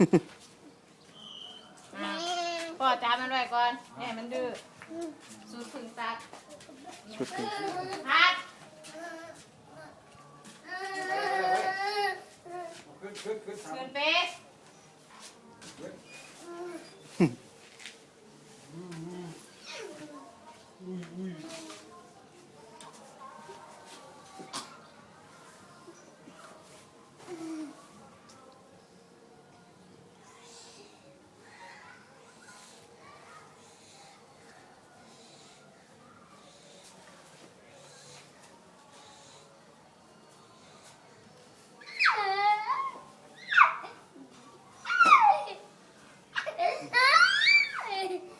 อะพ่อจับมันไว้ก่อนแม่มันดื้อสูดพึ่งซักชุดนี้พัดขึ้นขึ้นขึ้นคืนเป๊ะ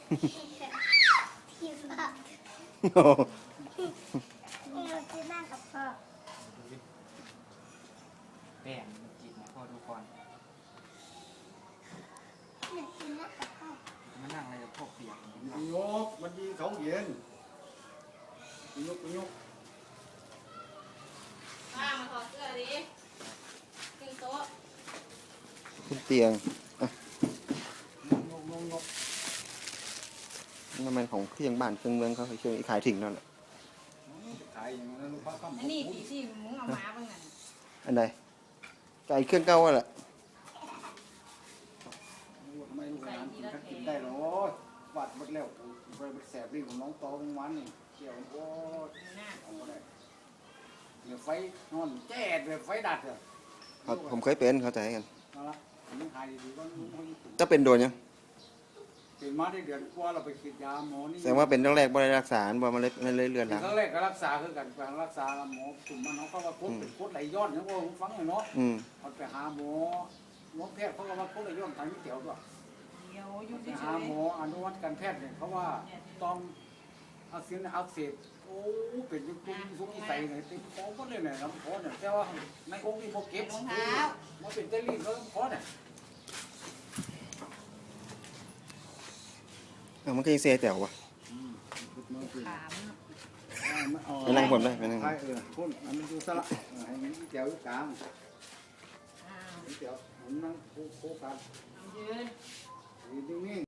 ที่บ้านโอ้เราจะนั่งกับพ่อแป้งจิตนะพ่อดูก่อนอยากจะนั่งกับพ่อมานั่งอะไรกับพวกเปียกยกมันยิงเขาเย็นยกยกป้ามาถอดเสื้อดิขึ้นโต๊ะ ขึ้นเตียง ยกยกยก นั่นมันของเครื่องบ้านเครื่องเมืองเขาเครื่องขายถึงนั่นแหละขายอย่างนั้นลูกค้าข้ามอันนี้ตีที่มึงเอามาบ้างนั่นอันใดไก่เครื่องเก่าอะแหละทำไมลูกหลานกินกันกินได้หรอวัดหมดแล้วไปแสบลิ้นของน้องโตเมื่อวานนี่เกี่ยวโอ้ยหน้าเอาอะไรเดี๋ยวไฟนอนแจ๊ดเลยไฟดัดอะเขาผมเคยเป็นเข้าใจกันเอาละมันหายดีก็มันจะเป็นโดนยัง เป็นมาได้เดือนกว่าเราไปฉีดยาหมอนี่แสดงว่าเป็นตั้งแรกบ่ได้รักษาบ่มาเลยมันเลยเลือนหลังครั้งแรกก็รักษาคือกันไปรักษาหมอกลุ่มมันเขาก็ว่าโคตรเป็นโคตรไหลย้อนนะพวกฟังเลยเนาะอืมเอาไปหาหมอหมอแพทย์เขาก็ว่าเขาเลยย่อมทางนี้เถียวด้วยเดี๋ยวอยู่ไปเฉหายหมออนุวัตการแพทย์เนี่ยเขาว่าต้องอักเสบอักเสบโอ้เป็นยุคทุกยุคที่ใส่เนี่ยเต็มคอหมดเลยเนี่ยลำคอเนี่ยแต่ว่าในองค์นี้พอเก็บมันเป็นเจลลี่เขาลำคอเนี่ย อ้ามันก็ยังเซแต่วะๆขามเนาะไปนั่งผมได้ไปนั่งใช่เออพุ่นอันมันอยู่สละเออให้มันเจียวอยู่กลางอ้าวเจียวมันนั่งโค้งกันเอายืน อยู่นิ่งๆ